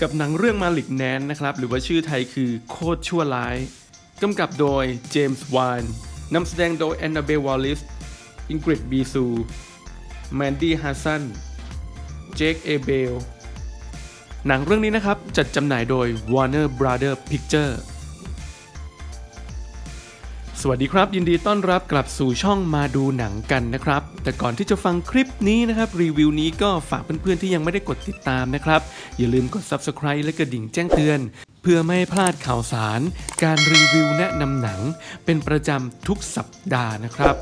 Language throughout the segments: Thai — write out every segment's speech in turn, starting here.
กับหนังเรื่องมาลิกแนนนะครับ หรือว่าชื่อไทยคือโคตรชั่วร้ายกำกับโดยเจมส์วานนำแสดงโดยแอนนาเบลวอลลิสอิงกริดบีซูแมนดี้ฮัสซันเจคเอเบลหนังเรื่องนี้นะครับ จัดจำหน่ายโดย Warner Brother Picture สวัสดีครับ ยินดีต้อนรับกลับสู่ช่องมาดูหนังกันนะครับ แต่ก่อนที่จะฟังคลิปนี้นะครับ รีวิวนี้ก็ฝากเพื่อนๆที่ยังไม่ได้กดติดตามนะครับ อย่าลืมกด Subscribe และกระดิ่งแจ้งเตือน เพื่อไม่ให้พลาดข่าวสาร การรีวิวแนะนำหนัง เป็นประจำทุกสัปดาห์นะครับ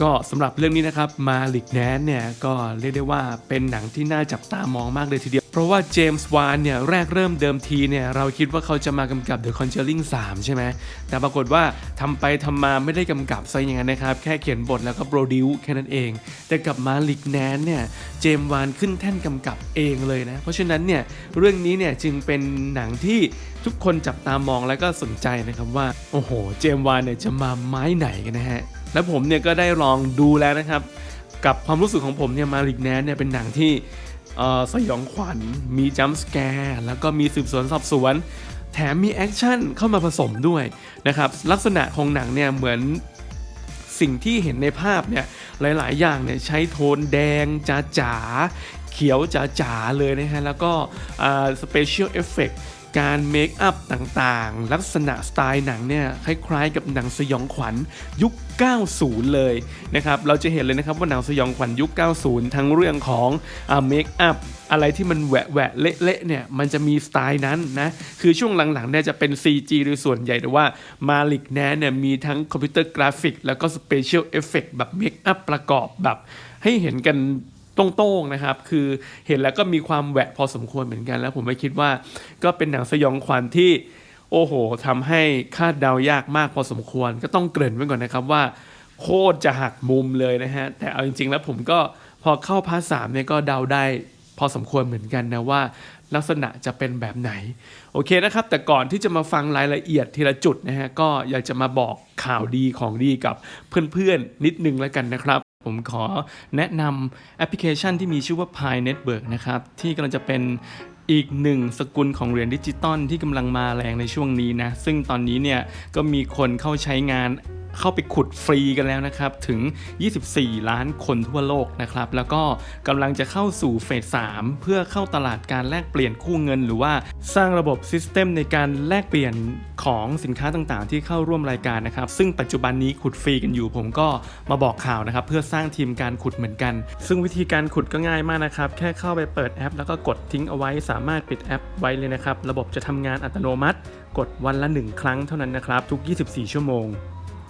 ก็สำหรับเรื่องนี้นะครับมาลิกแนนเนี่ยก็เรียกได้ว่าเป็นหนังที่น่าจับตามองมากเลยทีเดียวเพราะว่าเจมส์วานเนี่ยแรกเริ่มเดิมทีเนี่ยเราคิดว่าเขาจะมากำกับ The Conjuring 3 ใช่ไหม แต่ปรากฏว่าทำไปทำมาไม่ได้กำกับซะอย่างนั้นนะครับ แค่เขียนบทแล้วก็โปรดิวแค่นั้นเอง แต่กับมาลิกแนนเนี่ยเจมส์วานขึ้นแท่นกำกับเองเลยนะ เพราะฉะนั้นเนี่ยเรื่องนี้เนี่ยจึงเป็นหนังที่ทุกคนจับตามองแล้วก็สนใจนะครับว่า โอ้โห เจมส์วานเนี่ยจะมาไม้ไหนกันนะฮะ แล้วผมเนี่ยก็ได้ลองดูแล้วนะครับ กับความรู้สึกของผมเนี่ยมาริกแนนเนี่ยเป็นหนังที่ สยองขวัญ มีจัมป์สแกร์แล้วก็มีสืบสวนสอบสวน แถมมีแอคชั่นเข้ามาผสมด้วยนะครับลักษณะของหนังเนี่ยเหมือนสิ่งที่เห็นในภาพเนี่ยหลาย ๆ อย่างเนี่ยใช้โทนแดงจ๋าจ๋าๆเขียวจ๋าจ๋าๆเลยนะฮะแล้วก็สเปเชียลเอฟเฟกต์ การเมคอัพต่างๆ ลักษณะสไตล์หนังเนี่ยคล้ายๆกับหนังสยองขวัญยุค 90 เลยนะครับเราจะเห็นเลยนะครับว่าหนังสยองขวัญยุค 90 ทั้งเรื่องของเมคอัพอะไรที่มันแหวะแหวะเละๆเนี่ยมันจะมีสไตล์นั้นนะคือช่วงหลังๆเนี่ยจะเป็น CG โดยส่วนใหญ่แต่ว่ามาลิกแนนเนี่ยมีทั้งคอมพิวเตอร์กราฟิก แล้วก็สเปเชียลเอฟเฟกแบบเมคอัพประกอบแบบให้เห็นกัน ตรงๆนะครับ คือเห็นแล้วก็มีความแหวะพอสมควรเหมือนกัน แล้วผมไม่คิดว่าก็เป็นหนังสยองขวัญที่โอ้โหทำให้คาดเดายากมากพอสมควร ก็ต้องเกริ่นไว้ก่อนนะครับว่า โคตรจะหักมุมเลยนะฮะ แต่เอาจริง ๆ แล้วผมก็พอเข้าพาร์ทสามเนี่ยก็เดาได้พอสมควรเหมือนกันนะว่าลักษณะจะเป็นแบบไหน โอเคนะครับ แต่ก่อนที่จะมาฟังรายละเอียดทีละจุดนะฮะก็อยากจะมาบอกข่าวดีของดีกับเพื่อนๆนิดนึงแล้วกันนะครับ ผมขอแนะนำแอปพลิเคชันที่มีชื่อว่า Pi Network นะครับ ที่กำลังจะเป็นอีกหนึ่งสกุลของเหรียญดิจิตอลที่กำลังมาแรงในช่วงนี้นะ ซึ่งตอนนี้เนี่ยก็มีคนเข้าใช้งาน เข้าไปขุดฟรีกันแล้วนะครับ ถึง 24 ล้านคนทั่วโลกนะครับ แล้วก็กำลังจะเข้าสู่เฟส 3 เพื่อเข้าตลาดการแลกเปลี่ยนคู่เงิน หรือว่าสร้างระบบซิสเต็มในการแลกเปลี่ยนของสินค้าต่างๆ ที่เข้าร่วมรายการนะครับ ซึ่งปัจจุบันนี้ขุดฟรีกันอยู่ ผมก็มาบอกข่าวนะครับ เพื่อสร้างทีมการขุดเหมือนกัน ซึ่งวิธีการขุดก็ง่ายมากนะครับ แค่เข้าไปเปิดแอป แล้วก็กดทิ้งเอาไว้ สามารถปิดแอปไว้เลยนะครับ ระบบจะทำงานอัตโนมัติ กดวันละ 1 ครั้งเท่านั้นนะครับ ทุก 24 ชั่วโมง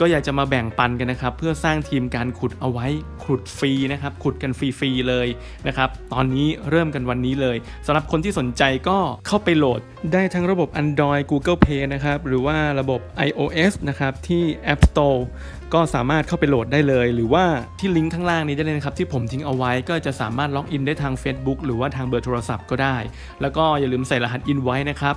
ก็อยากจะมาแบ่งปันกันนะครับ เพื่อสร้างทีมการขุดเอาไว้ขุดฟรีนะครับ ขุดกันฟรีๆเลยนะครับ ตอนนี้เริ่มกันวันนี้เลยสำหรับคนที่สนใจก็เข้าไปโหลดได้ทั้งระบบ Android Google Play นะครับ หรือว่าระบบ iOS นะครับ ที่ App Store ก็สามารถเข้าไปโหลดได้เลย หรือว่าที่ลิงก์ข้างล่างนี้ได้เลยนะครับ ที่ผมทิ้งเอาไว้ก็จะสามารถล็อกอินได้ทาง Facebook หรือว่าทางเบอร์โทรศัพท์ก็ได้ แล้วก็อย่าลืมใส่รหัสอินไว้นะครับ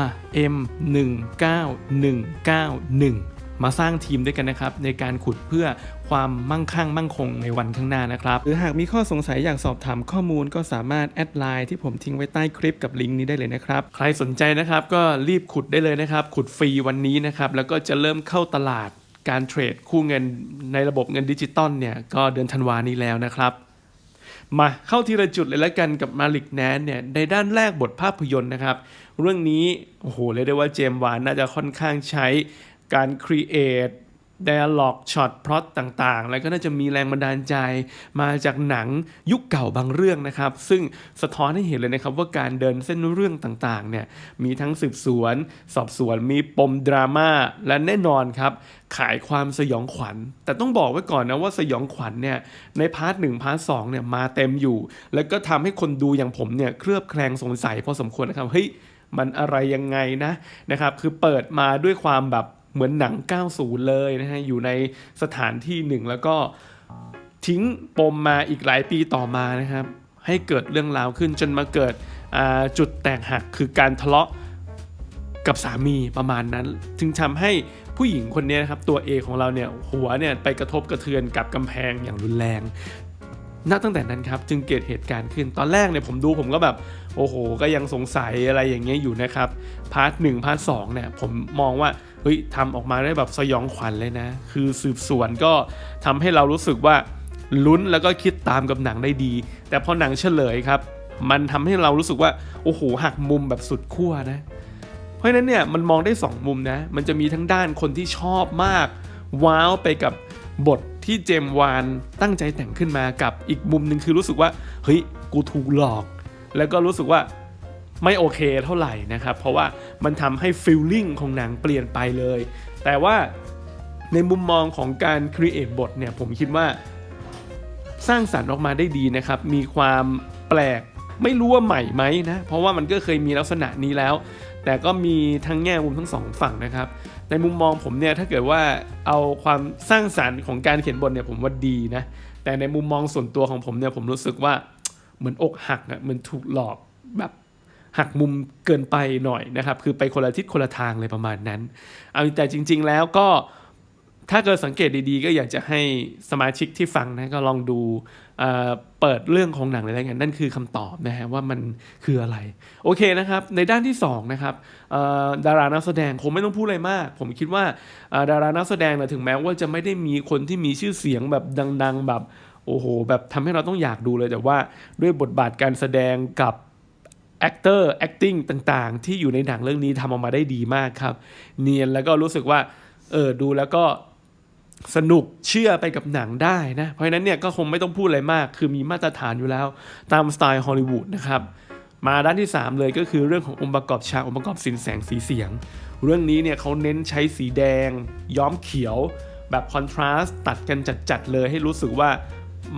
R M 1 9 1 9 1 มาสร้างทีมด้วยกันนะครับในการขุดเพื่อความมั่งคั่งมั่งคงในวันข้างหน้านะครับ หรือหากมีข้อสงสัยอยากสอบถามข้อมูลก็สามารถแอดไลน์ที่ผมทิ้งไว้ใต้คลิปกับลิงก์นี้ได้เลยนะครับ ใครสนใจนะครับก็รีบขุดได้เลยนะครับ ขุดฟรีวันนี้นะครับ แล้วก็จะเริ่มเข้าตลาดการเทรดคู่เงินในระบบเงินดิจิตอลเนี่ยก็เดือนธันวานี้แล้วนะครับมาเข้าทีละจุดเลยแล้วกันกับมาลิกแนนเนี่ยในด้านแรกบทภาพยนตร์นะครับ เรื่องนี้โอ้โหเรียกได้ว่าเจมส์วานน่าจะค่อนข้างใช้ การครีเอท dialog ช็อตพล็อตต่างๆ แล้วก็น่าจะมีแรงบันดาลใจมาจากหนังยุคเก่าบางเรื่องนะครับ ซึ่งสะท้อนให้เห็นเลยนะครับว่าการเดินเส้นเรื่องต่างๆเนี่ยมีทั้งสืบสวน สอบสวนมีปมดราม่าและแน่นอนครับ ขายความสยองขวัญ แต่ต้องบอกไว้ก่อนนะว่าสยองขวัญเนี่ยในพาร์ทหนึ่งพาร์ทสองเนี่ยมาเต็มอยู่ แล้วก็ทำให้คนดูอย่างผมเนี่ยเคลือบแคลงสงสัยพอสมควรนะครับเฮ้ยมันอะไรยังไงนะนะครับคือเปิดมาด้วยความแบบ เหมือนหนัง 90 เลยนะฮะ อยู่ในสถานที่หนึ่งแล้วก็ทิ้งปมมาอีกหลายปีต่อมานะครับ ให้เกิดเรื่องราวขึ้นจนมาเกิดจุดแตกหักคือการทะเลาะกับสามีประมาณนั้น จึงทำให้ผู้หญิงคนนี้นะครับตัวเอของเราเนี่ยหัวเนี่ยไปกระทบกระเทือนกับกำแพงอย่างรุนแรง ณตั้งแต่นั้นครับจึงเกิดเหตุการณ์ขึ้นตอนแรกเนี่ยผมดูผมก็แบบโอ้โห ก็ยังสงสัยอะไรอย่างเงี้ยอยู่นะครับพาร์ทหนึ่งพาร์ทสองเนี่ยผมมองว่าเฮ้ยทำออกมาได้แบบสยองขวัญเลยนะ คือสืบสวนก็ทำให้เรารู้สึกว่าลุ้นแล้วก็คิดตามกับหนังได้ดี แต่พอหนังเฉลยครับ มันทำให้เรารู้สึกว่าโอ้โหหักมุมแบบสุดขั้วนะ เพราะฉะนั้นเนี่ยมันมองได้ 2 มุมนะ มันจะมีทั้งด้านคนที่ชอบมาก ว้าวไปกับบท ที่เจมวานตั้งใจแต่งขึ้นมากับอีกมุมหนึ่งคือรู้สึกว่าเฮ้ยกูถูกหลอก แล้วก็รู้สึกว่าไม่โอเคเท่าไหร่นะครับ เพราะว่ามันทำให้ฟิลลิ่งของหนังเปลี่ยนไปเลย แต่ว่าในมุมมองของการครีเอทบทเนี่ยผมคิดว่าสร้างสรรค์ออกมาได้ดีนะครับ มีความแปลก ไม่รู้ว่าใหม่ไหมนะ เพราะว่ามันก็เคยมีลักษณะนี้แล้ว แต่ก็มีทั้งแง่มุมทั้งสองฝั่งนะครับ ในมุมมองผมเนี่ยถ้าเกิดว่าเอาความสร้างสรรค์ของการเขียนบทเนี่ยผมว่าดีนะ แต่ในมุมมองส่วนตัวของผมเนี่ยผมรู้สึกว่าเหมือนอกหักอะเหมือนถูกหลอกแบบหักมุมเกินไปหน่อยนะครับ คือไปคนละทิศคนละทางเลยประมาณนั้น เอาแต่จริง ๆ แล้วก็ ถ้าเกิดสังเกตดีๆ ก็อยากจะให้สมาชิกที่ฟังนะก็ลองดูเเปิดเรื่องของหนังเลยแล้วกันนั่นคือคำตอบนะฮะว่ามันคืออะไร โอเคนะครับ ในด้านที่2นะครับดารานักแสดงคงไม่ต้องพูดอะไรมาก ผมคิดว่าดารานักแสดงนะถึงแม้ว่าจะไม่ได้มีคนที่มีชื่อเสียงแบบดัง ๆ แบบโอ้โหแบบทำให้เราต้องอยากดูเลยแต่ว่าด้วยบทบาทการแสดงกับ actor acting ต่างๆ ที่อยู่ในหนังเรื่องนี้ทำออกมาได้ดีมากครับ เนียนแล้วก็รู้สึกว่าเออดูแล้วก็ สนุกเชื่อไปกับหนังได้นะ เพราะฉะนั้นเนี่ยก็คงไม่ต้องพูดอะไรมาก คือมีมาตรฐานอยู่แล้วตามสไตล์ฮอลลีวูดนะครับมาด้านที่ 3 เลยก็คือเรื่องขององค์ประกอบฉากองค์ประกอบสินแสงสีเสียง เรื่องนี้เนี่ยเขาเน้นใช้สีแดง ย้อมเขียว แบบคอนทราสต์ตัดกันจัดๆเลยให้รู้สึกว่า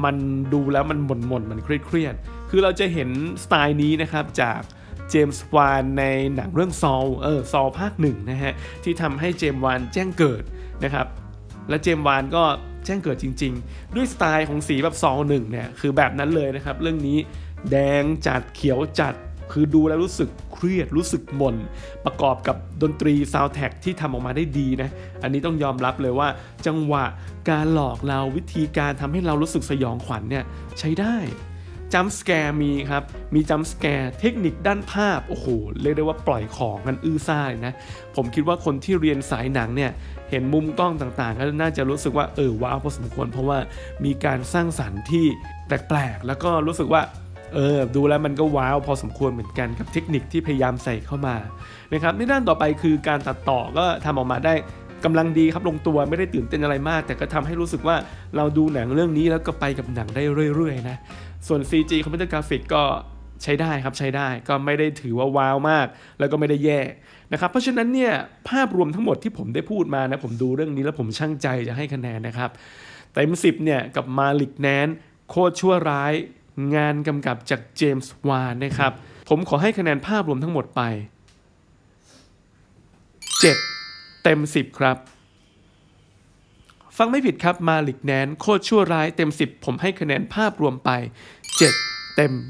มันดูแล้วมันหม่นๆมันเครียดๆคือเราจะเห็นสไตล์นี้นะครับจากเจมส์วานในหนังเรื่องซอลเออซอลภาคหนึ่งนะฮะที่ทำให้เจมส์วานแจ้งเกิดนะครับ และเจมวานก็แจ้งเกิดจริง ๆ ด้วยสไตล์ของสีแบบซองหนึ่งเนี่ยคือแบบนั้นเลยนะครับ เรื่องนี้แดงจัดเขียวจัดคือดูแล้วรู้สึกเครียดรู้สึกหม่นประกอบกับดนตรีซาวแท็กที่ทำออกมาได้ดีนะ อันนี้ต้องยอมรับเลยว่า จังหวะการหลอกเราวิธีการทำให้เรารู้สึกสยองขวัญเนี่ยใช้ได้ จัมป์สแกร์มีครับ มีจัมป์สแกร์เทคนิคด้านภาพ โอ้โห เรียกได้ว่าปล่อยของกันอื้อซ่าเลยนะ ผมคิดว่าคนที่เรียนสายหนังเนี่ย เห็นมุมกล้องต่างๆ ก็น่าจะรู้สึกว่า เออ ว้าวพอสมควร เพราะว่ามีการสร้างสรรค์ที่แปลกๆ แล้วก็รู้สึกว่าเออดูแล้วมันก็ว้าวพอสมควรเหมือนกันกับเทคนิคที่พยายามใส่เข้ามานะครับในด้านต่อไปคือการตัดต่อก็ทำออกมาได้กำลังดีครับลงตัวไม่ได้ตื่นเต้นอะไรมาก แต่ก็ทำให้รู้สึกว่าเราดูหนังเรื่องนี้แล้วก็ไปกับหนังได้เรื่อยๆนะ ส่วน CG คอมพิวเตอร์กราฟิกก็ใช้ได้ครับใช้ได้ก็ไม่ได้ถือว่าว้าวมาก แล้วก็ไม่ได้แย่นะครับเพราะฉะนั้นเนี่ยภาพรวมทั้งหมดที่ผมได้พูดมานะผมดูเรื่องนี้แล้วผมช่างใจจะให้คะแนนนะครับเต็ม10เนี่ยกับมาลิกแนนโคตรชั่วร้าย งานกำกับจากเจมส์วานนะครับผมขอให้คะแนนภาพรวมทั้งหมดไป 7 เต็ม 10 ครับ ฟังไม่ผิดครับมาลิกแนนโคตรชั่วร้ายเต็ม 10 ผมให้คะแนนภาพรวมไป 7 เต็ม 10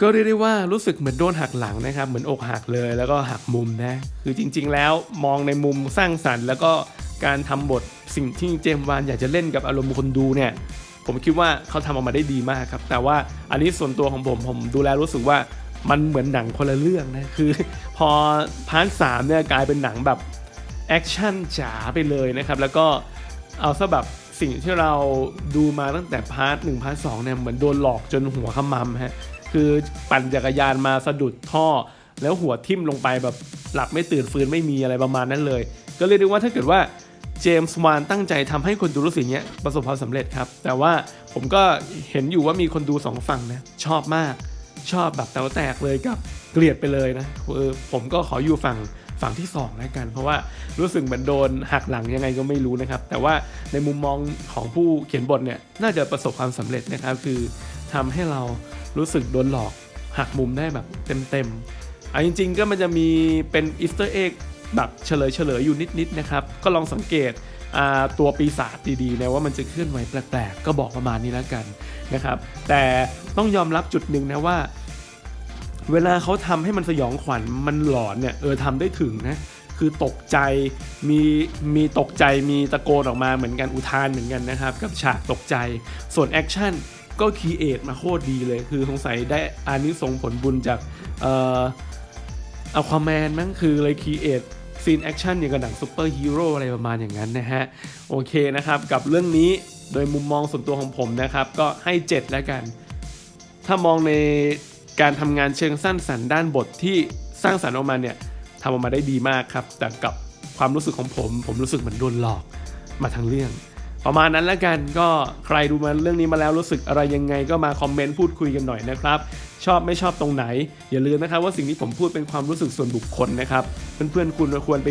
ก็เรียกได้ว่ารู้สึกเหมือนโดนหักหลังนะครับ เหมือนอกหักเลยแล้วก็หักมุมนะ คือจริง ๆ แล้วมองในมุมสร้างสรรค์ แล้วก็การทำบทสิ่งที่เจมวานอยากจะเล่นกับอารมณ์คนดูเนี่ยผมคิดว่าเขาทำออกมาได้ดีมากครับ แต่ว่าอันนี้ส่วนตัวของผมผมดูแลรู้สึกว่า มันเหมือนหนังคนละเรื่องนะคือ พอพาร์ทสามเนี่ยกลายเป็นหนังแบบแอคชั่นจ๋าไปเลยนะครับ แล้วก็เอาซะแบบสิ่งที่เราดูมาตั้งแต่พาร์ทหนึ่งพาร์ทสองเนี่ยเหมือนโดนหลอกจนหัวขมำฮะคือปั่นจักรยานมาสะดุดท่อ แล้วหัวทิ่มลงไปแบบหลับไม่ตื่นฟื้นไม่มีอะไรประมาณนั้นเลย ก็เรียกได้ว่าถ้าเกิดว่าเจมส์วานตั้งใจทำให้คนดูรู้สึกเนี้ยประสบความสำเร็จครับ แต่ว่าผมก็เห็นอยู่ว่ามีคนดูสองฝั่งนะ ชอบมาก ชอบแบบแตวแตกเลยกับเกลียดไปเลยนะเออผมก็ขออยู่ฝั่งฝั่งที่สองแล้วกัน เพราะว่ารู้สึกเหมือนโดนหักหลังยังไงก็ไม่รู้นะครับ แต่ว่าในมุมมองของผู้เขียนบทเนี่ยน่าจะประสบความสำเร็จนะครับคือทำให้เรารู้สึกโดนหลอกหักมุมได้แบบเต็มๆอะจริง ๆ ก็มันจะมีเป็นอีสเตอร์เอ็กแบบเฉลยเฉลยอยู่นิดๆนะครับ ก็ลองสังเกต ตัวปีศาจดีๆนะว่ามันจะเคลื่อนไหวแปลกๆ ก็บอกประมาณนี้แล้วกันนะครับ แต่ต้องยอมรับจุดหนึ่งนะว่า เวลาเขาทำให้มันสยองขวัญมันหลอนเนี่ยเออทำได้ถึงนะคือตกใจมีมีตกใจมีตะโกนออกมาเหมือนกันอุทานเหมือนกันนะครับ กับฉากตกใจส่วนแอคชั่นก็คีเอทมาโคตรดีเลย คือสงสัยได้อานิสงผลบุญจากเอ่ออความแมนมั้งคือเลยคีเอท ซีนแอคชั่นอย่างกับหนังซูเปอร์ฮีโร่อะไรประมาณอย่างนั้นนะฮะ โอเคนะครับ กับเรื่องนี้โดยมุมมองส่วนตัวของผมนะครับ ก็ให้ 7 แล้วกัน ถ้ามองในการทำงานเชิงสร้างสรรค์ด้านบทที่สร้างสรรค์ออกมาเนี่ยทำออกมาได้ดีมากครับ แต่กับความรู้สึกของผม ผมรู้สึกเหมือนโดนหลอกมาทั้งเรื่อง ประมาณนั้นแล้วกันก็ใครดูมาเรื่องนี้มาแล้วรู้สึกอะไรยังไงก็มาคอมเมนต์พูดคุยกันหน่อยนะครับ ชอบไม่ชอบตรงไหน อย่าลืมนะครับว่าสิ่งที่ผมพูดเป็นความรู้สึกส่วนบุคคลนะครับเพื่อนๆคุณควรไป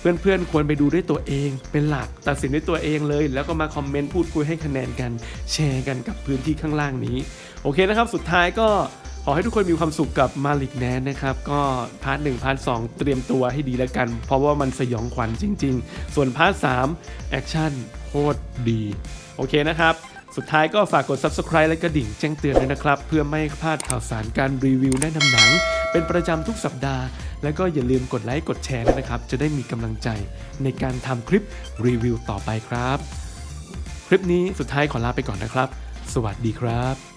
เพื่อนๆ ควรไปดูด้วยตัวเอง เป็นหลักตัดสินด้วยตัวเองเลย แล้วก็มาคอมเมนต์พูดคุยให้คะแนนกัน แชร์กันกับพื้นที่ข้างล่างนี้ โอเคนะครับ สุดท้ายก็ขอให้ทุกคนมีความสุขกับมาลิกแนนนะครับ ก็พาร์ทหนึ่งพาร์ทสองเตรียมตัวให้ดีแล้วกัน เพราะว่ามันสยองขวัญจริง ๆ ส่วนพาร์ทสามแอคชั่นโคตรดี โอเคนะครับ สุดท้ายก็ฝากกด subscribe และกระดิ่งแจ้งเตือนด้วยนะครับ เพื่อไม่พลาดข่าวสารการรีวิวแนะนำหนัง เป็นประจำทุกสัปดาห์ แล้วก็อย่าลืมกดไลค์กดแชร์ด้วยนะครับ จะได้มีกำลังใจในการทำคลิปรีวิวต่อไปครับ คลิปนี้สุดท้ายขอลาไปก่อนนะครับ สวัสดีครับ